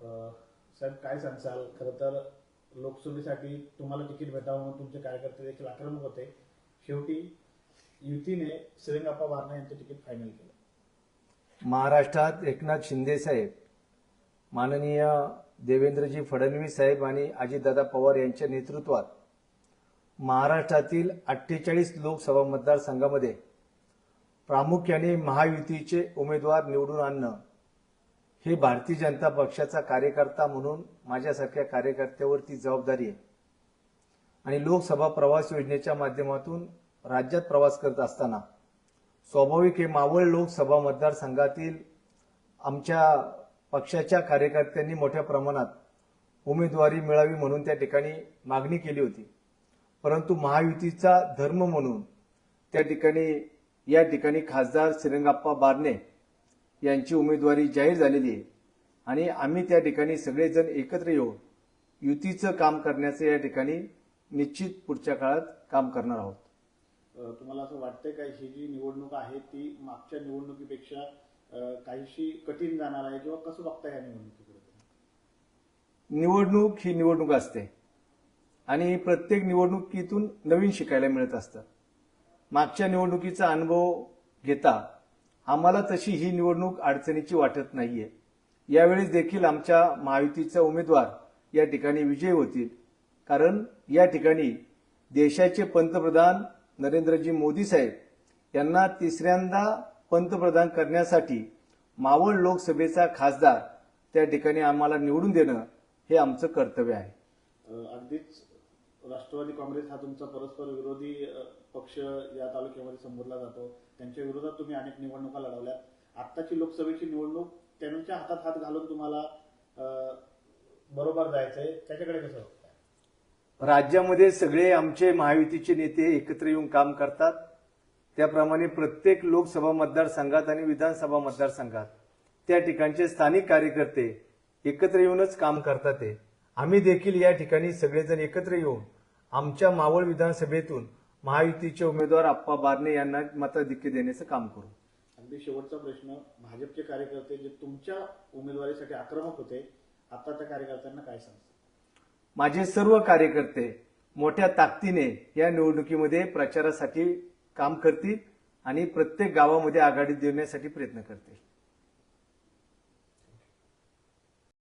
साहेब काय सांगाल खरं तर लोकसभेसाठी तुम्हाला तिकीट भेटावं म्हणून तुमचे कार्यकर्ते देखील आक्रमक होते. शेवटी युतीने श्रीरंगाप्पा बारणा यांचं तिकीट फायनल केलं. महाराष्ट्रात एकनाथ शिंदे साहेब माननीय देवेंद्रजी फडणवीस साहेब आणि अजितदादा पवार यांच्या नेतृत्वात महाराष्ट्रातील अठ्ठेचाळीस लोकसभा मतदारसंघामध्ये प्रामुख्याने महायुतीचे उमेदवार निवडून आणणं हे भारतीय जनता पक्षाचा कार्यकर्ता म्हणून माझ्यासारख्या कार्यकर्त्यावरती जबाबदारी आहे. आणि लोकसभा प्रवास योजनेच्या माध्यमातून राज्यात प्रवास करत असताना स्वाभाविक हे मावळ लोकसभा मतदारसंघातील आमच्या पक्षाच्या कार्यकर्त्यांनी मोठ्या प्रमाणात उमेदवारी मिळावी म्हणून त्या ठिकाणी मागणी केली होती. परंतु महायुतीचा धर्म म्हणून त्या ठिकाणी या ठिकाणी खासदार श्रीरंगाप्पा बारणे यांची उमेदवारी जाहीर झालेली आहे. आणि आम्ही त्या ठिकाणी सगळेजण एकत्र येऊन युतीचं काम करण्याचं या ठिकाणी निश्चित पुढच्या काळात काम करणार आहोत. तुम्हाला असं वाटतंय का ही जी निवडणूक आहे ती मागच्या निवडणुकीपेक्षा काहीशी कठीण जाणार आहे किंवा कसं बघताय या निवडणुकीकडे? निवडणूक ही निवडणूक असते. आणि प्रत्येक निवडणुकीतून नवीन शिकायला मिळत असतं. मागच्या निवडणुकीचा अनुभव घेता आम्हाला तशी ही निवडणूक अडचणीची वाटत नाहीये. यावेळेस देखील आमच्या महायुतीचा उमेदवार या ठिकाणी विजयी होतील. कारण या ठिकाणी देशाचे पंतप्रधान नरेंद्रजी मोदी साहेब यांना तिसऱ्यांदा पंतप्रधान करण्यासाठी मावळ लोकसभेचा खासदार त्या ठिकाणी आम्हाला निवडून देणं हे आमचं कर्तव्य आहे. अगदीच राष्ट्रवादी काँग्रेस हा तुमचा परस्पर विरोधी पक्ष या तालुक्यामध्ये संबोधला जातो. त्यांच्या विरोधात तुम्ही अनेक निवडणुका लढवल्या आत्ताची लोकसभेची निवडणूक त्यांच्या हातात हात घालून तुम्हाला बरोबर जायचंय. त्याच्याकडे कसं राज्यामध्ये सगळे आमचे महायुतीचे नेते एकत्र येऊन काम करतात. त्याप्रमाणे प्रत्येक लोकसभा मतदारसंघात आणि विधानसभा मतदारसंघात त्या ठिकाणचे स्थानिक कार्यकर्ते एकत्र येऊनच काम करतात ते. आम्ही देखील या ठिकाणी सगळेजण एकत्र येऊन आमच्या मावळ विधानसभेतून महायुतीचे उमेदवार आप्पा बारणे यांना मताधिक्य देण्याचं काम करू. अगदी शेवटचा प्रश्न. भाजपचे कार्यकर्ते जे तुमच्या उमेदवारीसाठी आक्रमक होते आता त्या कार्यकर्त्यांना काय सांगतात माझे सर्व कार्यकर्ते मोठ्या ताकदीने या निवडणुकीमध्ये प्रचारासाठी काम करतील आणि प्रत्येक गावामध्ये आघाडी देण्यासाठी प्रयत्न करतील.